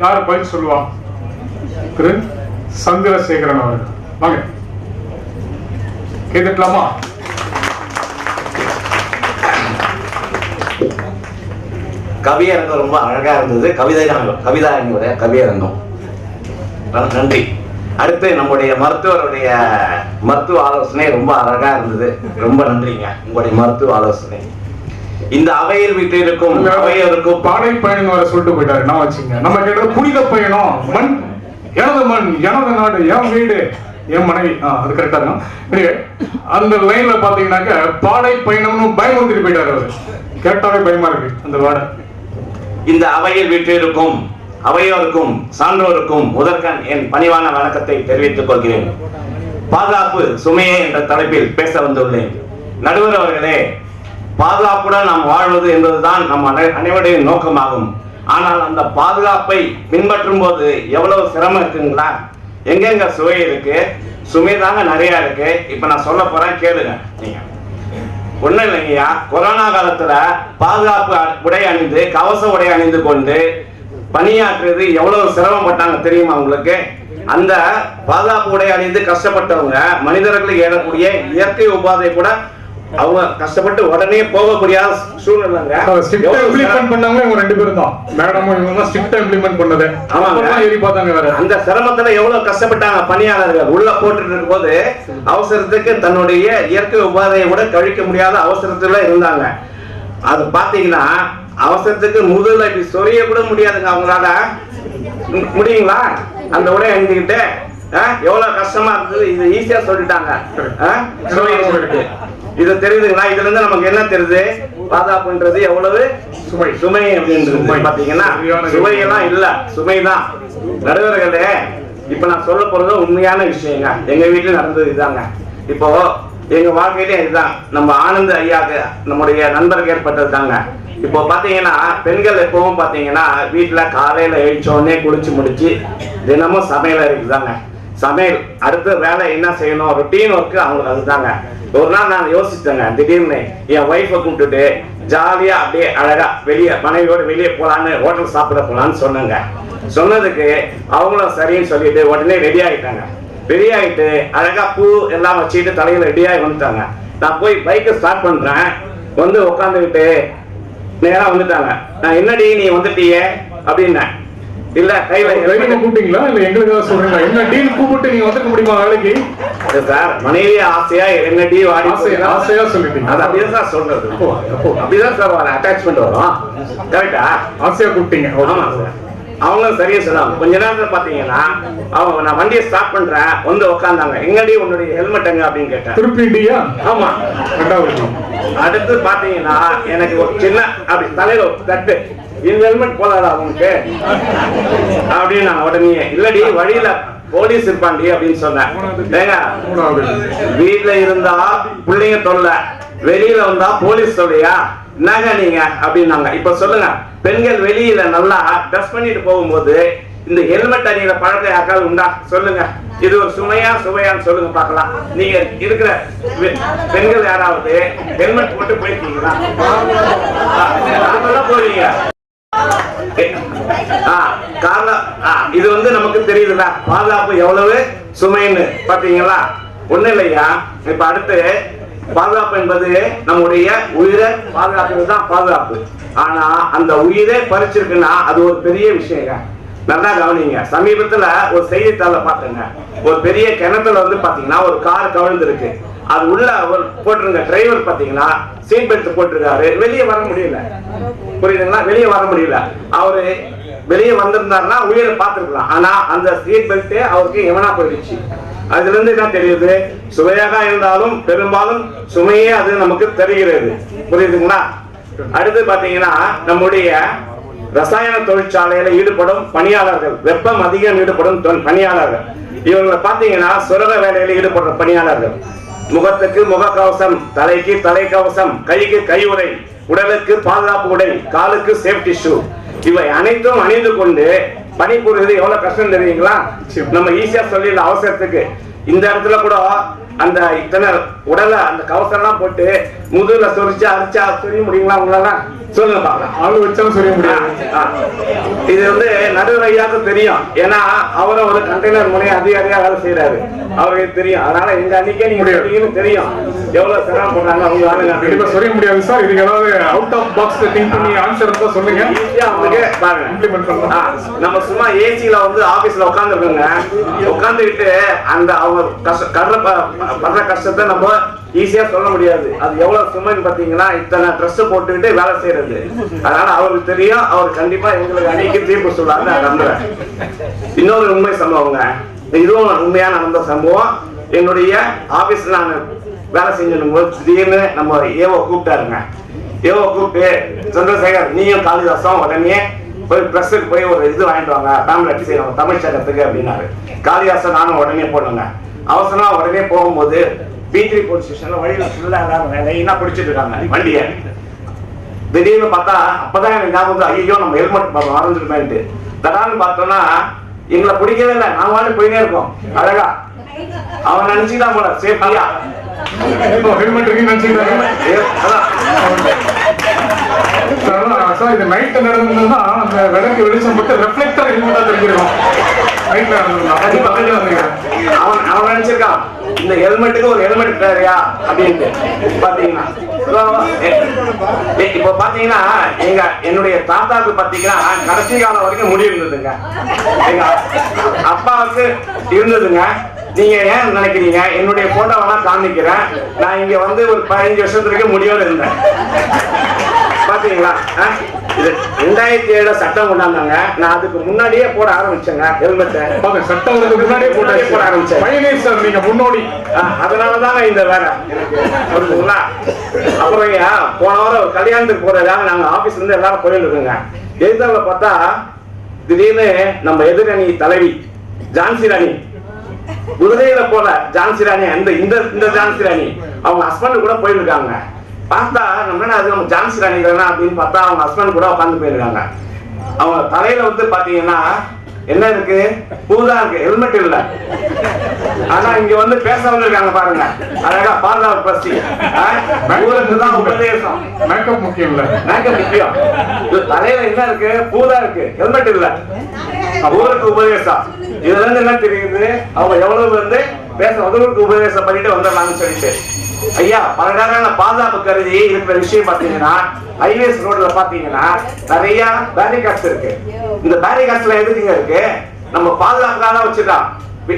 யார் பதில் சொல்லுவா? திரு சந்திரசேகரன் அவர்கள். வாங்க. கேட்டுக்கலாமா? கவியரங்கம் ரொம்ப அழகா இருந்தது. கவிதை கவிதாரங்களுடைய கவியரங்கம் நன்றி. அடுத்து நம்முடைய மருத்துவருடைய மருத்துவ ஆலோசனை ரொம்ப அழகா இருந்தது. ரொம்ப நன்றிங்க. உங்களுடைய மருத்துவ ஆலோசனை. இந்த அவையில் விட்டு இருக்கும் அவையோருக்கும் பாடை பயணம் வர சொல்லிட்டு போயிட்டாரு. நான் வச்சுங்க. நம்ம கேட்டது புனித பயணம். மண் எனது மண் எனது நாடு என் வீடு என் மனைவி. அது கரெக்டா இருக்கும் அந்த லைன்ல பாத்தீங்கன்னாக்க பாடை பயணம்னு பயமுறுத்திட்டு போயிட்டாரு அவரு. கேட்டாவே பயமா இருக்கு அந்த வாடை. இந்த அவையில் விட்டிருக்கும் அவையோருக்கும் சான்றோருக்கும் முதற்கண் என் பணிவான வணக்கத்தை தெரிவித்துக் கொள்கிறேன். பாதுகாப்பு சுமையே என்ற தலைப்பில் பேச வந்துள்ளேன். நடுவர் அவர்களே பாதுகாப்புடன் நாம் வாழ்வது என்பதுதான் நம் அனை- அனைவருடைய நோக்கமாகும். ஆனால் அந்த பாதுகாப்பை பின்பற்றும் போது எவ்வளவு சிரமம் இருக்குங்களா? எங்கெங்க சுவை இருக்கு? சுமை தாங்க நிறைய இருக்கு. இப்ப நான் சொல்ல போறேன் கேளுங்க நீங்க. ஒண்ணும் இல்லைங்கய்யா கொரோனா காலத்துல பாதுகாப்பு உடை அணிந்து கவச உடை அணிந்து கொண்டு பணியாற்றுறது எவ்வளவு சிரமப்பட்டாங்க தெரியுமா உங்களுக்கு? அந்த பாதுகாப்பு உடை அணிந்து கஷ்டப்பட்டவங்க மனிதர்களுக்கு ஏறக்கூடிய இயற்கை உபாதை கூட அவங்க கஷ்டப்பட்டு உடனே போக முடியாத சூழ்நிலைங்க ஸ்ட்ரிக்டா எவ்வளவு இம்ப்ளிமெண்ட் இவங்க ரெண்டு பேரும் தான். மேடமும் இவங்க தான் இம்ப்ளிமெண்ட் பண்ணது. ஆமாங்க. ஏறி பார்த்தாங்க வேற. அந்த சிரமத்துல எவ்வளவு கஷ்டப்பட்டாங்க பணியாளர்கள்? உள்ள போட்டுட்டு இருக்கும்போது அவசரத்துக்கு தன்னுடைய இயற்கை உபாதையை கூட கழிக்க முடியாத அவசரத்துல இருந்தாங்க. அது பாத்தீங்கன்னா அவசரத்துக்கு முதுகுல இப்படி சொரிய கூட முடியாதுங்க அவங்களால. முடியுங்களா? அந்த உடைய ஆ, எவ்வளவு கஷ்டமா இருந்தது இது ஈஸியா சொல்லிட்டாங்க. இது தெரியுதுங்களா? இதுல இருந்து நமக்கு என்ன தெரியுது? பாதுகாப்புன்றது எவ்வளவு? சுமை. சுமை அப்படின்றது. சுமை. பாத்தீங்கன்னா சரியான சுமையெல்லாம் இல்ல. சுமைதான். நடுவர்களே இப்ப நான் சொல்ல போறது உண்மையான விஷயங்க. எங்க வீட்டுல நடந்தது இதாங்க இப்போ எங்க வாழ்க்கையிலே இதுதான். நம்ம ஆனந்த ஐயாக்கு நம்முடைய நண்பருக்கு ஏற்பட்டது தாங்க இப்போ பாத்தீங்கன்னா பெண்கள் எப்பவும் பாத்தீங்கன்னா வீட்டுல காலையில எழுந்த உடனே குளிச்சு முடிச்சு தினமும் சமையல் இருக்குதாங்க சமையல் அடுத்த வேலை என்ன செய்யணும்? ரொட்டீன் ஒர்க் அவங்களுக்கு அதுதாங்க. ஒரு நாள் நான் யோசிச்சேங்க திடீர்னு என் ஒய்ஃபை கூப்பிட்டுட்டு ஜாலியா அப்படியே அழகா வெளியே மனைவியோட வெளியே போலான்னு ஹோட்டல் சாப்பிட போலான்னு சொன்னேங்க. சொன்னதுக்கு அவங்களும் சரின்னு சொல்லிட்டு உடனே ரெடி ஆயிட்டாங்க. ரெடி ஆயிட்டு அழகா பூ எல்லாம் வச்சுட்டு தலையில ரெடி ஆகி வந்துட்டாங்க. நான் போய் பைக்கை ஸ்டார்ட் பண்றேன். வந்து உட்காந்துக்கிட்டு நேராக வந்துட்டாங்க. நான் என்னடி நீ வந்துட்டியே? அப்படின்னேன். இல்ல கையில கூப்பிட்டீங்களா? இல்ல எங்களுக்காக சொல்றீங்களா? என்ன டீல் கூப்பிட்டு நீங்க வந்துக்க முடியுமா வேலைக்கு? சார் மனைவி ஆசையா என்ன டீ வாடி? ஆசையா சொல்லிட்டீங்க. அது அப்படிதான் சார் சொல்றது. அப்போ, அப்போ. அப்படிதான் சார் வர அட்டாச்மெண்ட் வரும். கரெக்டா ஆசையா கூப்பிட்டீங்க. ஆமா சார். அவங்களும் சரியா சொன்னாங்க. கொஞ்ச நேரத்துல பாத்தீங்கன்னா அவங்க நான் வண்டியை ஸ்டார்ட் பண்றேன். வந்து உட்காந்தாங்க எங்கடி உன்னுடைய ஹெல்மெட் எங்க? அப்படின்னு கேட்டேன். திருப்பி டீயா ஆமா. அடுத்து பாத்தீங்கன்னா எனக்கு ஒரு சின்ன அப்படி தலையில ஒரு தட்டு. இந்த ஹெல்மெட் போதாதா உனக்கு? அப்படின்னு நான் உடனே இல்லடி வழியில போலீஸ் இருப்பாண்டி அப்படின்னு சொன்னேன். வீட்டுல இருந்தா பிள்ளைங்க தொல்லை வெளியில வந்தா போலீஸ் தொல்லையா? என்னங்க நீங்க? அப்படின்னாங்க. இப்ப சொல்லுங்க. பெண்கள் வெளியில நல்லா ட்ரெஸ் பண்ணிட்டு போகும்போது இந்த ஹெல்மெட் அணிகிற பழக்கம் யாருக்காவது உண்டா? சொல்லுங்க. இது ஒரு சுமையா சுவையான்னு சொல்லுங்க பார்க்கலாம். நீங்க இருக்கிற பெண்கள் யாராவது ஹெல்மெட் போட்டு போயிருக்கீங்களா? போறீங்க காரணம் இது வந்து நமக்கு தெரியுதுல்ல. பாதுகாப்பு எவ்வளவு? சுமைன்னு. பாத்தீங்களா? ஒண்ணு இல்லையா? இப்ப அடுத்து பாதுகாப்பு என்பது நம்முடைய உயிரை பாதுகாக்கிறது தான் பாதுகாப்பு. ஆனா அந்த உயிரே பறிச்சிருக்குன்னா அது ஒரு பெரிய விஷயங்க. நல்லா கவனிங்க. சமீபத்துல ஒரு செய்தித்தாள பாத்துங்க ஒரு பெரிய கிணத்துல வந்து பாத்தீங்கன்னா ஒரு கார் கவிழ்ந்திருக்கு. அது உள்ள போட்டிருங்க டிரைவர் பாத்தீங்கன்னா சீட் பெல்ட் போட்டிருக்காரு. வெளியே வர முடியல. புரியுதுங்களா? வெளியே வர முடியல. அவரு வெளியே வந்திருந்தாருன்னா உயிரை பார்த்துருக்கலாம். ஆனா அந்த சீட் பெல்ட் அவருக்கு எவனா போயிடுச்சு? அதுல இருந்து என்ன தெரியுது? சுவையாக இருந்தாலும் பெரும்பாலும் சுமையே அது நமக்கு தெரிகிறது. புரியுதுங்களா? அடுத்து பாத்தீங்கன்னா நம்முடைய ரசாயன தொழிற்சாலையில ஈடுபடும் பணியாளர்கள். வெப்பம் அதிகம் ஈடுபடும் பணியாளர்கள். இவங்களை பாத்தீங்கன்னா சுரக வேலையில ஈடுபடுற பணியாளர்கள். முகத்துக்கு முகக்கவசம் தலைக்கு தலைக்கவசம் கைக்கு கையுறை உடலுக்கு பாதுகாப்பு உடை காலுக்கு சேஃப்டி ஷூ இவை அனைத்தும் அணிந்து கொண்டு பணிபுரிவது எவ்வளவு கஷ்டம் தெரியுங்களா? நம்ம ஈஸியா சொல்லிடலாம் அவசரத்துக்கு. இந்த இடத்துல கூட அந்த இத்தனை உடலை அந்த கவசம் எல்லாம் போட்டு முதுகுல சொரிச்சு அரிச்சா சொரிய முடியுங்களா உங்களால? பார்க்கலாம் ஆள் வச்சாலும் சொல்ல முடியாது. இது வந்து நடுவர் ஐயாவுக்கு தெரியும். ஏன்னா அவரும் ஒரு கண்டெய்னர் முனைய அதிகாரியா வேலை செய்யறாரு அவருக்கு தெரியும். அதனால இந்த அன்னைக்கே நீங்க தெரியும். எவ்வளவு சிரமப்படுறாங்க அவங்க ஆளுங்க கண்டிப்பா சொல்ல முடியாது சார். இதுக்கு ஏதாவது அவுட் ஆஃப் பாக்ஸ் திங்க் பண்ணி ஆன்சர் இருந்தா சொல்லுங்க. அவங்களுக்கு பாருங்க. இம்ப்ளிமெண்ட் ஆ, பண்ணலாம் நம்ம சும்மா ஏசில வந்து ஆபீஸ்ல உட்காந்துருக்கோங்க உட்காந்துக்கிட்டு அந்த அவங்க கஷ்ட கடுற படுற கஷ்டத்தை நம்ம ஈஸியா சொல்ல முடியாது. அது எவ்வளவு சுமைன்னு பாத்தீங்கன்னா இத்தனை ட்ரெஸ் போட்டுக்கிட்டு வேலை செய்யறது. அதனால அவருக்கு தெரியும் அவர் கண்டிப்பா எங்களுக்கு அன்னைக்கு தீர்ப்பு சொல்லுவாரு நான் நம்புறேன். இன்னொரு உண்மை சம்பவங்க இதுவும் உண்மையா நடந்த சம்பவம். என்னுடைய ஆபீஸ்ல நான் வேலை செஞ்சிடும் போது திடீர்னு நம்ம ஏவோ கூப்பிட்டாருங்க. ஏவோ கூப்பிட்டு சந்திரசேகர் நீயும் காளிதாசம் உடனே போய் ப்ரெஸ்ஸுக்கு போய் ஒரு இது வாங்கிட்டு வாங்க. ஃபேமிலி செய்யணும். தமிழ் சங்கத்துக்கு அப்படின்னாரு. காளிதாசன் நானும் உடனே போனோங்க. அவசரமா உடனே போகும்போது பி த்ரீ போலீஸ் ஸ்டேஷன்ல வழியில ஃபுல்லா எல்லாரும் லைனா பிடிச்சிட்டு இருக்காங்க. வண்டியை. திடீர்னு பார்த்தா அப்பதான் எனக்கு ஞாபகம் வந்து, ஐயோ நம்ம ஹெல்மெட் மறந்துருமேன்ட்டு தடான்னு பார்த்தோம்னா எங்களை பிடிக்கவே இல்லை. நான் வாடி போயினே இருக்கோம். அழகா. அவன் நினைச்சுதான் போல சேஃப்டியா. ஹெல்மெட் இருக்குன்னு சார் இது நைட் நடந்ததுன்னா அந்த விளக்கு வெளிச்சம் மட்டும் ரெஃப்ளெக்டர் ஹெல்மெட்டா தெரிஞ்சிருக்கும். நைட்ல நடந்ததுன்னா. அது பக்கத்துல நினைச்சிருக்கான். இந்த ஹெல்மெட்டுக்கு ஒரு ஹெல்மெட் தேவையா? அப்படின்ட்டு. பாத்தீங்கன்னா. இப்ப இப்போ பாத்தீங்கன்னா எங்க என்னுடைய தாத்தாவுக்கு பாத்தீங்கன்னா கடைசி காலம் வரைக்கும் முடி இருந்ததுங்க. எங்க அப்பாவுக்கு இருந்ததுங்க. நீங்க ஏன் நினைக்கிறீங்க? என்னுடைய போட்டோ வேணா காமிக்கிறேன். நான் இங்க வந்து ஒரு பதினஞ்சு வருஷத்துக்கு முடியோட இருந்தேன். பாத்தீங்களா? ஆ? இது ரெண்டாயிரத்தி ஏழு சட்டம் கொண்டாந்தாங்க. நான் அதுக்கு முன்னாடியே போட ஆரம்பிச்சேங்க ஹெல்மெட்டை. சட்டம் முன்னாடியே முன்னாடியே போட ஆரம்பிச்சேன். பயனே சார் நீங்க முன்னோடி. அதனாலதாங்க இந்த வேலை. புரியுதுங்களா அப்புறம் ஐயா போன வாரம் கல்யாணத்துக்கு போறதுக்காக நாங்க ஆபீஸ்ல இருந்து எல்லாரும் போயிட்டு இருக்கோங்க எதிர்த்தால பார்த்தா திடீர்னு நம்ம எதிரணி தலைவி ஜான்சி ராணி. குதிரையில போல ஜான்சி ராணி அந்த இந்த இந்த ஜான்சி ராணி. அவங்க ஹஸ்பண்ட் கூட போயிருக்காங்க. பார்த்தா நம்ம அது நம்ம ஜான்சி ராணி தானே அப்படின்னு பார்த்தா அவங்க ஹஸ்பண்ட் கூட உட்காந்து போயிருக்காங்க. அவங்க தலையில வந்து பாத்தீங்கன்னா என்ன இருக்கு? பூதான் இருக்கு. ஹெல்மெட் இல்ல. ஆனா இங்க வந்து பேச வந்திருக்காங்க பாருங்க. அழகா பாதுகாப்பு பசி. ஊருக்கு தான் உபதேசம். மேக்கப் முக்கியம் இல்ல. மேக்கப் முக்கியம். இது தலையில என்ன இருக்கு? பூதா இருக்கு. ஹெல்மெட் இல்ல. ஊருக்கு உபதேசம். இதுல இருந்து என்ன தெரியுது? அவங்க எவ்வளவு வந்து பேச ஊருக்கு உபதேசம் பண்ணிட்டு வந்துடலாம்னு சொல்லிட்டு. ஐயா பலகாரான பாதுகாப்பு கருதி இருக்கிற விஷயம் பாத்தீங்கன்னா ஹைவேஸ் ரோட்ல பாத்தீங்கன்னா நிறைய பேரிகார்ட்ஸ் இருக்கு. இந்த பேரிகார்ட்ஸ்ல எதுக்குங்க இருக்கு? நம்ம பாதுகாப்புக்காக தான் வச்சிருக்கான்.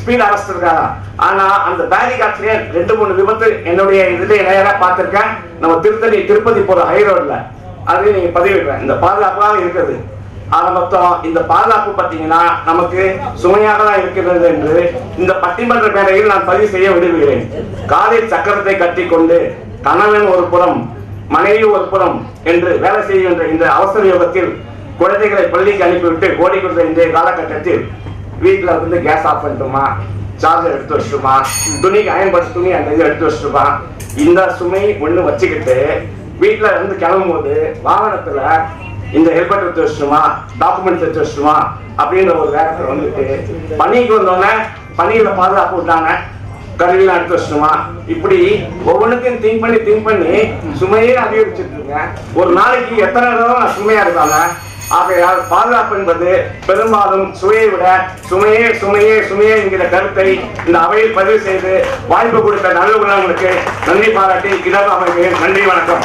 ஸ்பீட் அரெஸ்ட் இருக்காங்க ஆனா அந்த பேரிகார்ட்ஸ்லயே ரெண்டு மூணு விபத்து என்னுடைய இதுல நேரா பார்த்திருக்கேன். நம்ம திருத்தணி திருப்பதி போற ஹை ரோட்ல அதையும் நீங்க பதிவிடுறேன் இந்த பாதுகாப்பாக இருக்குது ஆக மொத்தம் இந்த பாதுகாப்பு பார்த்தீங்கன்னா நமக்கு சுமையாக தான் இருக்கிறது என்று இந்த பட்டிமன்ற மேடையில் நான் பதிவு செய்ய விரும்புகிறேன். காலில் சக்கரத்தை கட்டிக்கொண்டு கணவன் ஒரு புறம் மனைவி ஒரு புறம் என்று வேலை செய்கின்ற இந்த அவசர யோகத்தில் குழந்தைகளை பள்ளிக்கு அனுப்பிவிட்டு ஓடிக்கொண்ட இன்றைய காலகட்டத்தில் வீட்டுல வந்து கேஸ் ஆஃப் பண்ணிட்டுமா? சார்ஜர் எடுத்து வச்சுட்டுமா? துணிக்கு அயன்படுத்த துணி அந்த இது எடுத்து வச்சுட்டுமா? இந்த சுமை ஒண்ணு வச்சுக்கிட்டு வீட்டுல இருந்து கிளம்பும் போது வாகனத்துல இந்த ஹெல்மெட் எடுத்து வச்சுட்டுமா டாக்குமெண்ட்ஸ் எடுத்து வச்சுட்டுமா அப்படின்ற ஒரு வேகத்தில் வந்துட்டு பணிக்கு வந்தோடனே பணியில் பாதுகாப்பு விட்டாங்க. கருவிலாம் எடுத்து வச்சுட்டுமா இப்படி ஒவ்வொன்றுக்கும் திங்க் பண்ணி திங்க் பண்ணி சுமையே அதிகரிச்சுட்டு இருக்கேன் ஒரு நாளைக்கு எத்தனை தடவை நான் சுமையாக இருக்காங்க ஆகையால் பாதுகாப்பு என்பது பெரும்பாலும் சுவையை விட சுமையே சுமையே சுமையே என்கிற கருத்தை இந்த அவையில் பதிவு செய்து வாய்ப்பு கொடுத்த நல்ல உள்ளவங்களுக்கு நன்றி பாராட்டி இடம் அமைப்பு நன்றி வணக்கம்.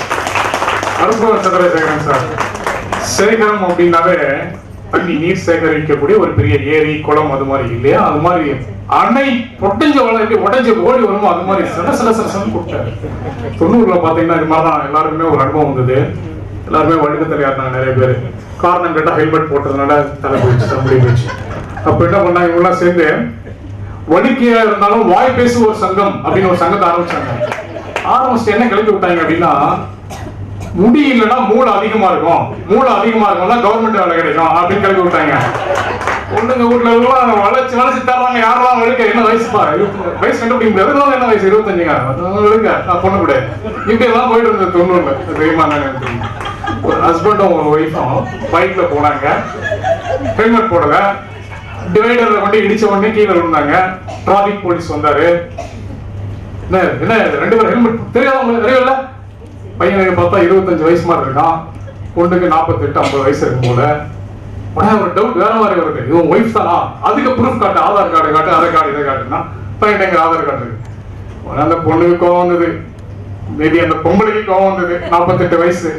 அனுபவம் சந்திரசேகரன் சார். சேகரம் அப்படின்னாவே தண்ணி நீர் சேகரிக்கக்கூடிய ஒரு பெரிய ஏரி குளம் அது மாதிரி இல்லையா? அது மாதிரி அணை பொட்டஞ்ச வளர்ச்சி உடஞ்சு ஓடி வருமோ அது மாதிரி சட சட சடசன்னு கொடுத்தாரு. தொண்ணூறுல பாத்தீங்கன்னா இது மாதிரி தான் ஒரு அனுபவம் வந்தது. எல்லாருமே வழுக்கத்தில் இருந்தாங்க நிறைய பேர். காரணம் கேட்டால் ஹெல்மெட் போட்டதுனால தலை போயிடுச்சு தலை முடி போயிடுச்சு. அப்ப என்ன பண்ணாங்க? இவங்களாம் சேர்ந்து வடிக்கையா இருந்தாலும் வாய் பேசு ஒரு சங்கம் அப்படின்னு ஒரு சங்கத்தை ஆரம்பிச்சாங்க. ஆரம்பிச்சுட்டு என்ன கிளப்பி விட்டாங்க அப்படின்னா முடி இல்லைன்னா மூளை அதிகமா இருக்கும். மூளை அதிகமா இருக்கும்னா கவர்மெண்ட் வேலை கிடைக்கும் அப்படின்னு கிளம்பி விட்டாங்க பொண்ணுங்க வீட்டுல எல்லாம் வளைச்சு வளைச்சு தர்றாங்க யாரெல்லாம் வழுக்க என்ன வயசு இருபத்தி- வயசு கண்டுபிடிக்க முடியாது. இருந்தாலும் என்ன வயசு? இருபத்தஞ்சுங்க. வழுக்க நான் பொண்ணு கூட இப்படி எல்லாம் போயிட்டு இருந்தது தொண்ணூறுல. தெரியுமா ஒரு ஹஸ்பண்டும் ஒரு ஒய்ஃபும் பைக்ல போனாங்க. ஹெல்மெட் போடல. டிவைடர்ல கொண்டு இடிச்ச உடனே கீழே விழுந்தாங்க. டிராபிக் போலீஸ் வந்தாரு. என்ன என்ன ரெண்டு பேரும் ஹெல்மெட் தெரியாத உங்களுக்கு தெரியல பையனுக்கு பார்த்தா இருபத்தஞ்சு வயசு மாதிரி இருக்கான் பொண்ணுக்கு நாற்பத்தெட்டு ஐம்பது வயசு இருக்கும் போல. உடனே ஒரு டவுட் வேற மாதிரி வருது. இவன் ஒய்ஃப் தானா? அதுக்கு ப்ரூஃப் காட்டு. ஆதார் கார்டு காட்டு அதை கார்டு இதை காட்டுனா எங்க ஆதார் கார்டு இருக்கு. உடனே அந்த பொண்ணுக்கு கோவம் வந்தது. மேபி அந்த பொம்பளைக்கு கோவம் வந்தது. நாற்பத்தெட்டு வயசு.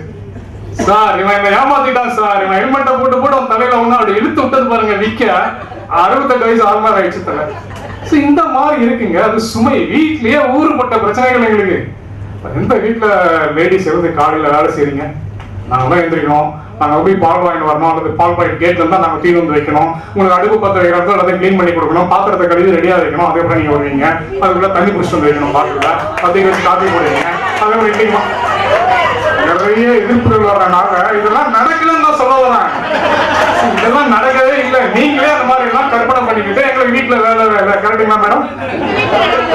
சார் இவன் என்ன ஏமாத்திட்டான் சார் இவன் ஹெல்மெட்டை போட்டு போட்டு அவன் தலையில ஒண்ணு அப்படி இழுத்து விட்டது பாருங்க நிக்க. அறுபத்தெட்டு வயசு ஆறு மாதிரி ஆயிடுச்சு தலை. இந்த மாதிரி இருக்குங்க. அது சுமை. வீட்லயே ஊறுபட்ட பிரச்சனைகள் எங்களுக்கு. எந்த வீட்டில் லேடிஸ் இருந்து காலையில் வேலை செய்கிறீங்க நாங்கள் தான் எந்திரிக்கணும். நாங்கள் போய் பால் வாங்கிட்டு வரணும். அல்லது பால் பாக்கெட் கேட்டில் தான் நாங்கள் தீ வந்து வைக்கணும். உங்களுக்கு அடுப்பு பாத்திரம் இடத்துல எல்லாத்தையும் க்ளீன் பண்ணி கொடுக்கணும். பாத்திரத்தை கழுவி ரெடியாக வைக்கணும். அதேபோல் நீங்கள் வருவீங்க. அதுக்குள்ளே தண்ணி குடிச்சிட்டு வந்து வைக்கணும் பாத்திரத்துல. அதை வச்சு காப்பி போடுவீங்க. அதே மாதிரி நிறைய எதிர்ப்புகள் வர்றனால இதெல்லாம் நடக்கணும்னு தான் சொல்ல வரேன் இதெல்லாம் நடக்கவே இல்லை நீங்களே அந்த மாதிரி எல்லாம் கற்பனை பண்ணிக்கிட்டு எங்களுக்கு வீட்டுல வேலை வேலை கரெக்டுங்களா மேடம்.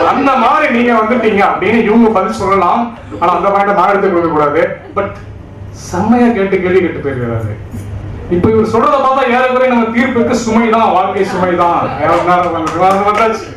அந்த மாதிரி நீங்க வந்துட்டீங்க அப்படின்னு இவங்க பதில் சொல்லலாம். ஆனா அந்த பாயிண்ட் நான் எடுத்துக் கூடாது. பட் செம்மையா கேட்டு கேள்வி கேட்டு போயிருக்கிறாரு. இப்ப இவர் சொல்றத பார்த்தா ஏறக்குறைய நம்ம தீர்ப்புக்கு சுமைதான் வாழ்க்கை சுமைதான். வந்தாச்சு.